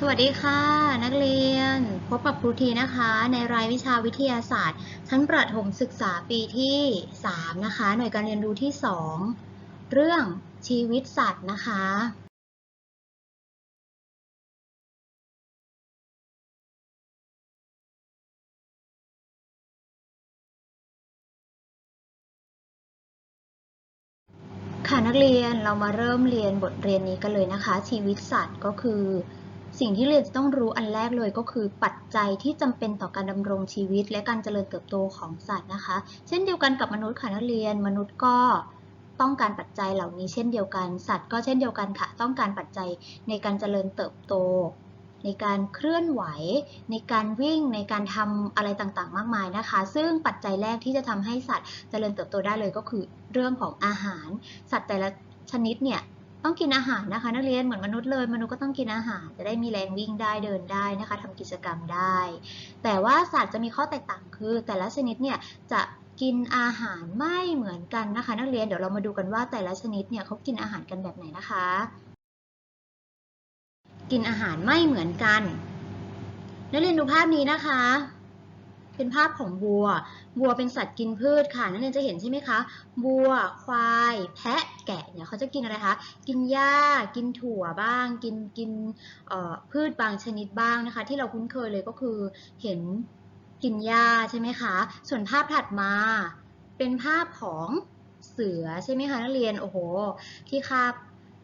สวัสดีค่ะ นักเรียน พบกับครูทีนะคะ ในรายวิชาวิทยาศาสตร์ ชั้นประถมศึกษาปีที่ 3 นะคะ หน่วยการเรียนรู้ที่ 2 เรื่องชีวิตสัตว์นะคะ ค่ะนักเรียนเรามาเริ่มเรียนบทเรียนนี้กันเลยนะคะ ชีวิตสัตว์ก็คือ สิ่งที่เรียนจะต้องรู้อันแรกเลยก็คือปัจจัยที่จำเป็นต่อการดำรงชีวิต และการเจริญเติบโตของสัตว์นะคะ เช่นเดียวกันกับมนุษย์ค่ะนักเรียน มนุษย์ก็ต้องการปัจจัยเหล่านี้เช่นเดียวกัน สัตว์ก็เช่นเดียวกันค่ะ ต้องการปัจจัยในการเจริญเติบโต ในการเคลื่อนไหว ในการวิ่ง ในการทำอะไรต่างๆ มากมายนะคะ ซึ่งปัจจัยแรกที่จะทำให้สัตว์เจริญเติบโตได้เลยก็คือเรื่องของอาหาร สัตว์แต่ละชนิดเนี่ย ต้องกินอาหารนะคะ นักเรียนเหมือนมนุษย์เลยมนุษย์ก็ต้องกินอาหาร จะได้มีแรงวิ่งได้เดินได้นะคะทำกิจกรรมได้ แต่ว่าสัตว์จะมีข้อแตกต่างคือ แต่ละชนิดเนี่ยจะกินอาหารไม่เหมือนกันนะคะ นักเรียนเดี๋ยวเรามาดูกันว่าแต่ละชนิดเนี่ยเขากินอาหารกันแบบไหนนะคะ กินอาหารไม่เหมือนกัน นักเรียนดูภาพนี้นะคะ เป็นภาพของวัว วัวเป็นสัตว์กินพืชค่ะนักเรียนจะเห็นใช่ไหมคะวัว ควาย แพะ แกะเนี่ยเขาจะกินอะไรคะกินหญ้า กินถั่วบ้าง กินกินพืชบางชนิดบ้างนะคะ ที่เราคุ้นเคยเลยก็คือเห็นกินหญ้าใช่ไหมคะส่วนภาพถัดมาเป็นภาพของเสือใช่ไหมคะนักเรียนโอ้โห ที่คาบ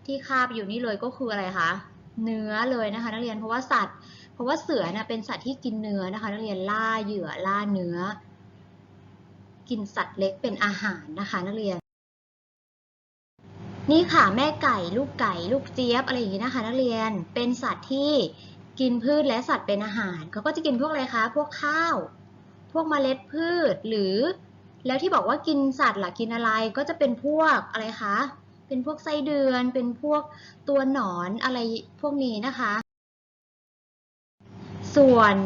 ที่คาบอยู่นี่เลยก็คืออะไรคะเนื้อเลยนะคะนักเรียนเพราะว่าสัตว์ เพราะว่าเสือนะเป็นสัตว์ที่กินเนื้อนะคะ นักเรียนล่าเหยื่อล่าเนื้อ กินสัตว์เล็กเป็นอาหารนะคะ นักเรียน นี่ค่ะแม่ไก่ลูกไก่ลูกเจี๊ยบอะไรอย่างนี้นะคะ นักเรียนเป็นสัตว์ที่กินพืชและสัตว์เป็นอาหารเขาก็จะกินพวกอะไรคะ พวกข้าว พวกเมล็ดพืชหรือ แล้วที่บอกว่ากินสัตว์ล่ะกินอะไรก็จะเป็นพวกอะไรคะเป็นพวกไส้เดือน เป็นพวกตัวหนอนอะไรพวกนี้นะคะ ส่วน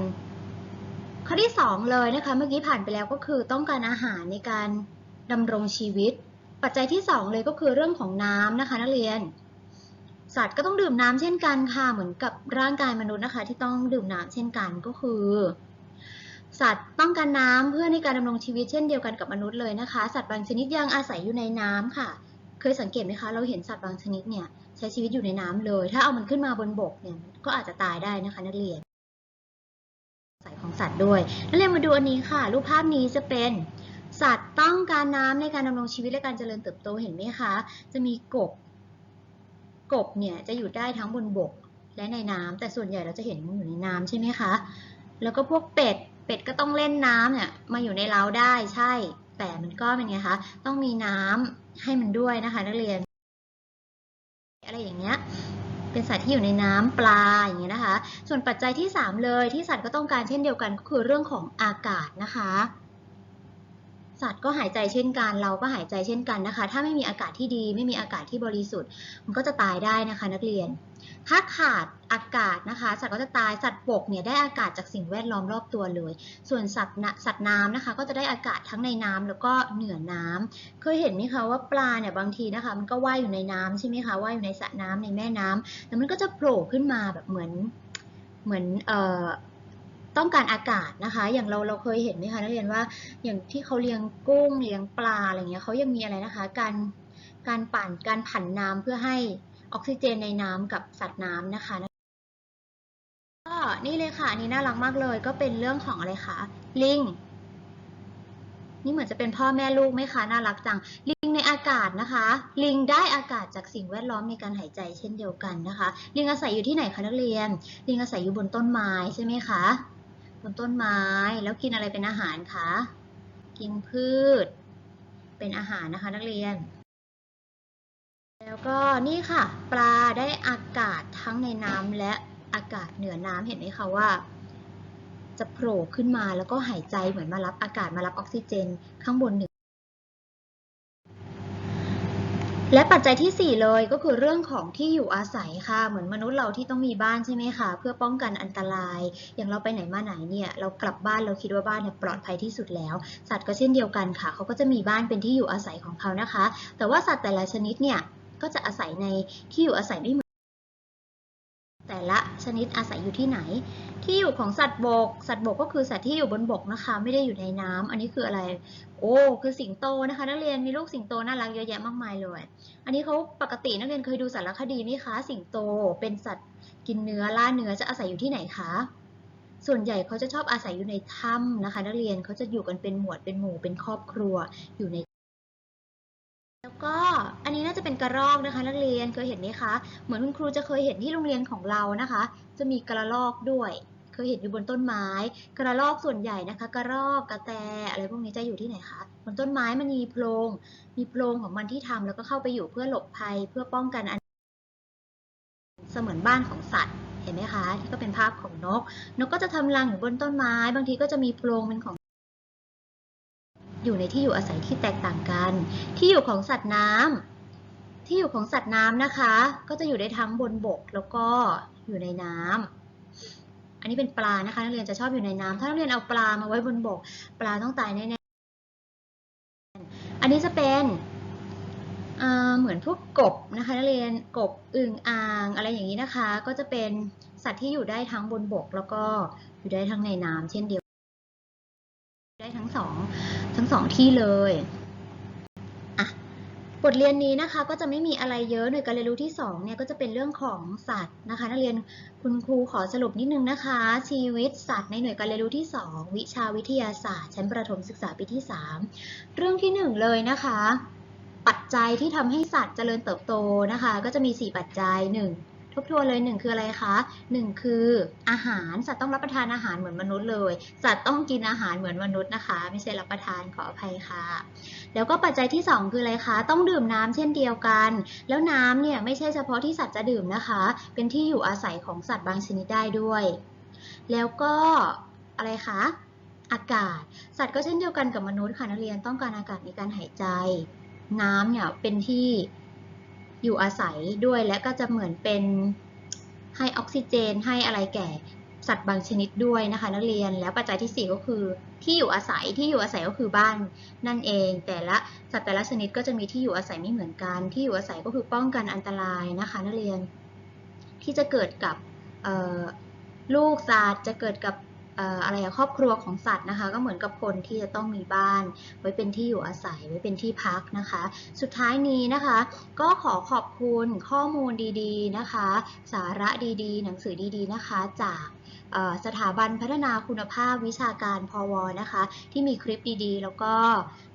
ข้อที่ 2 เลยนะคะ เมื่อกี้ผ่านไปแล้วก็คือต้องการอาหารในการดำรงชีวิต ปัจจัยที่ 2 เลยก็คือเรื่องของน้ำนะคะ นักเรียน สัตว์ก็ต้องดื่มน้ำเช่นกันค่ะ เหมือนกับร่างกายมนุษย์นะคะ ที่ต้องดื่มน้ำเช่นกันก็คือ สัตว์ต้องการน้ำเพื่อในการดำรงชีวิตเช่นเดียวกันกับมนุษย์เลยนะคะ สัตว์บางชนิดยังอาศัยอยู่ในน้ำค่ะ เคยสังเกตไหมคะ เราเห็นสัตว์บางชนิดเนี่ยใช้ชีวิตอยู่ในน้ำเลย ถ้าเอามันขึ้นมาบนบกเนี่ยก็อาจจะตายได้นะคะ นักเรียน สัตว์ด้วยนักเรียนมาดูอันนี้ค่ะ รูปภาพนี้จะเป็นสัตว์ต้องการน้ำในการดำรงชีวิตและการเจริญเติบโตเห็นไหมคะ จะมีกบ กบเนี่ยจะอยู่ได้ทั้งบนบกและในน้ำแต่ส่วนใหญ่เราจะเห็นมันอยู่ในน้ำใช่ไหมคะ แล้วก็พวกเป็ด เป็ดก็ต้องเล่นน้ำเนี่ยมาอยู่ในเล้าได้ใช่ แต่มันก็เป็นไงคะ ต้องมีน้ำให้มันด้วยนะคะ นักเรียน อะไรอย่างเงี้ย เป็นสัตว์ที่อยู่ในน้ำปลาอย่างเงี้ยนะคะ ส่วนปัจจัยที่ 3 เลยที่สัตว์ก็ต้องการเช่นเดียวกันก็คือเรื่องของอากาศนะคะ สัตว์ก็หายใจเช่นกัน เราก็หายใจเช่นกันนะคะ ถ้าไม่มีอากาศที่ดี ไม่มีอากาศที่บริสุทธิ์ มันก็จะตายได้นะคะนักเรียน ถ้าขาดอากาศนะคะ สัตว์ก็จะตาย สัตว์บกเนี่ยได้อากาศจากสิ่งแวดล้อมรอบตัวเลย ส่วนสัตว์สัตว์น้ำนะคะ ก็จะได้อากาศทั้งในน้ำแล้วก็เหนือน้ำเคยเห็นไหมคะว่าปลาเนี่ยบางทีนะคะ มันก็ว่ายอยู่ในน้ำใช่ไหมคะ ว่ายอยู่ในสระน้ำในแม่น้ำแล้วมันก็จะโผล่ขึ้นมาแบบเหมือน เหมือนเอ่อ ต้องการอากาศนะคะ อย่างเราเราเคยเห็นไหมคะนักเรียนว่าอย่างที่เขาเลี้ยงกุ้งเลี้ยงปลาอะไรเงี้ยเขายังมีอะไรนะคะ การการปั่นการผันน้ำเพื่อให้ออกซิเจนในน้ำกับสัตว์น้ำนะคะก็นี่เลยค่ะนนี้น่ารักมากเลย ก็เป็นเรื่องของอะไรคะลิงนี่เหมือนจะเป็นพ่อแม่ลูกไหมคะน่ารักจัง ลิงในอากาศนะคะ ลิงได้อากาศจากสิ่งแวดล้อมในการหายใจเช่นเดียวกันนะคะ ลิงอาศัยอยู่ที่ไหนคะนักเรียน ลิงอาศัยอยู่บนต้นไม้ใช่ไหมคะ บนต้นไม้ แล้วกินอะไรเป็นอาหารคะ กินพืช เป็นอาหารนะคะนักเรียน แล้วก็นี่ค่ะ ปลาได้อากาศทั้งในน้ำและอากาศเหนือน้ำเห็นไหมคะว่า จะโผล่ขึ้นมาแล้วก็หายใจเหมือนมารับอากาศมารับออกซิเจนข้างบนหนึ่ง และปัจจัยที่ 4 เลยก็คือเรื่องของที่อยู่อาศัยค่ะ เหมือนมนุษย์เราที่ต้องมีบ้านใช่ไหมคะเพื่อป้องกันอันตราย อย่างเราไปไหนมาไหนเนี่ยเรากลับบ้านเราคิดว่าบ้านเนี่ยปลอดภัยที่สุดแล้ว สัตว์ก็เช่นเดียวกันค่ะ เขาก็จะมีบ้านเป็นที่อยู่อาศัยของเขานะคะ แต่ว่าสัตว์แต่ละชนิดเนี่ยก็จะอาศัยในที่อยู่อาศัยไม่เหมือน แต่ละชนิดอาศัยอยู่ที่ไหน ที่อยู่ของสัตว์บก สัตว์บกก็คือสัตว์ที่อยู่บนบกนะคะ ไม่ได้อยู่ในน้ำอันนี้คืออะไร โอ้ คือสิงโตนะคะ นักเรียนมีลูกสิงโตน่ารักเยอะแยะมากมายเลย อันนี้เขาปกตินักเรียนเคยดูสารคดีไหมคะ สิงโตเป็นสัตว์กินเนื้อล่าเนื้อจะอาศัยอยู่ที่ไหนคะ ส่วนใหญ่เขาจะชอบอาศัยอยู่ในถ้ำนะคะ นักเรียนเขาจะอยู่กันเป็นหมวดเป็นหมู่เป็นครอบครัวอยู่ใน ก็อันนี้น่าจะเป็นกระรอกนะคะ นักเรียนเคยเห็นไหมคะ เหมือนคุณครูจะเคยเห็นที่โรงเรียนของเรานะคะ จะมีกระรอกด้วย เคยเห็นอยู่บนต้นไม้ กระรอกส่วนใหญ่นะคะ กระรอกกระแตอะไรพวกนี้จะอยู่ที่ไหนคะบนต้นไม้มันมีโพรงมีโพรงของมันที่ทำแล้วก็เข้าไปอยู่เพื่อหลบภัยเพื่อป้องกันอันเสมือนบ้านของสัตว์เห็นไหมคะที่ก็เป็นภาพของนก นกก็จะทำรังอยู่บนต้นไม้ บางทีก็จะมีโพรงเป็นของ อยู่ในที่อยู่อาศัยที่แตกต่างกัน ที่อยู่ของสัตว์น้ำที่อยู่ของสัตว์น้ำนะคะ ก็จะอยู่ได้ทั้งบนบกแล้วก็อยู่ในน้ำอันนี้เป็นปลานะคะนักเรียนจะชอบอยู่ในน้ำถ้านักเรียนเอาปลามาไว้บนบก ปลาต้องตายแน่ๆอันนี้จะเป็นเหมือนพวกกบนะคะนักเรียนกบอึ่งอ่างอะไรอย่างนี้นะคะ ก็จะเป็นสัตว์ที่อยู่ได้ทั้งบนบก แล้วก็อยู่ได้ทั้งในน้ำเช่นเดียว สองทั้งสองที่เลยบทเรียนนี้นะคะก็จะไม่มีอะไรเยอะหน่วยการเรียนรู้ที่2เนี่ยก็จะเป็นเรื่องของสัตว์นะคะนักเรียนคุณครูขอสรุปนิดนึงนะคะ ชีวิตสัตว์ในหน่วยการเรียนรู้ที่ 2 วิชาวิทยาศาสตร์ ชั้นประถมศึกษาปีที่ 3 เรื่องที่ 1 เลยนะคะ ปัจจัยที่ทำให้สัตว์เจริญเติบโตนะคะ ก็จะมี 4 ปัจจัย 1 ทบทวนเลย 1 คืออะไรคะ 1 คืออาหารสัตว์ต้องรับประทานอาหารเหมือนมนุษย์เลย สัตว์ต้องกินอาหารเหมือนมนุษย์นะคะ ไม่ใช่รับประทานขออภัยค่ะ แล้วก็ปัจจัยที่ 2 คืออะไรคะ ต้องดื่มน้ำเช่นเดียวกัน แล้วน้ำเนี่ยไม่ใช่เฉพาะที่สัตว์จะดื่มนะคะ เป็นที่อยู่อาศัยของสัตว์บางชนิดได้ด้วย แล้วก็อะไรคะอากาศ สัตว์ก็เช่นเดียวกันกับมนุษย์ค่ะนักเรียนต้องการอากาศในการหายใจ น้ำเนี่ยเป็นที่ อยู่อาศัยด้วยและก็จะเหมือนเป็นให้ออกซิเจนให้อะไรแก่สัตว์บางชนิดด้วยนะคะนักเรียนแล้วปัจจัยที่ 4 ก็คือที่อยู่อาศัยที่อยู่อาศัยก็คือบ้านนั่นเอง แต่ละสัตว์แต่ละชนิดก็จะมีที่อยู่อาศัยไม่เหมือนกัน ที่อยู่อาศัยก็คือป้องกันอันตรายนะคะนักเรียน ที่จะเกิดกับลูกสัตว์จะเกิดกับ อะไรครอบครัวของสัตว์นะคะ ก็เหมือนกับคนที่จะต้องมีบ้าน ไว้เป็นที่อยู่อาศัยไว้เป็นที่พักนะคะ สุดท้ายนี้นะคะ ก็ขอขอบคุณข้อมูลดีๆนะคะ สาระดีๆ หนังสือดีๆนะคะ จากสถาบันพัฒนาคุณภาพวิชาการพวนะคะ ที่มีคลิปดีๆ แล้วก็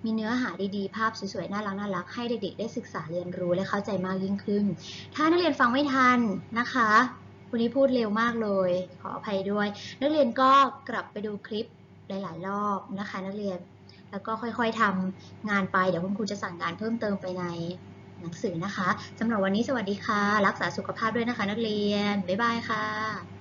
มีเนื้อหาดีๆ ภาพสวยๆ น่ารักน่ารักให้เด็กๆ ได้ศึกษาเรียนรู้และเข้าใจมากยิ่งขึ้น ถ้านักเรียนฟังไม่ทันนะคะ วันนี้พูดเร็วมากเลย ขออภัยด้วย นักเรียนก็กลับไปดูคลิปหลาย ๆ รอบนะคะ นักเรียน แล้วก็ค่อย ๆทำงานไป เดี๋ยวคุณครูจะสั่งงานเพิ่มเติมไปในหนังสือนะคะสำหรับวันนี้สวัสดีค่ะ รักษาสุขภาพด้วยนะคะ นักเรียน บ๊ายบายค่ะ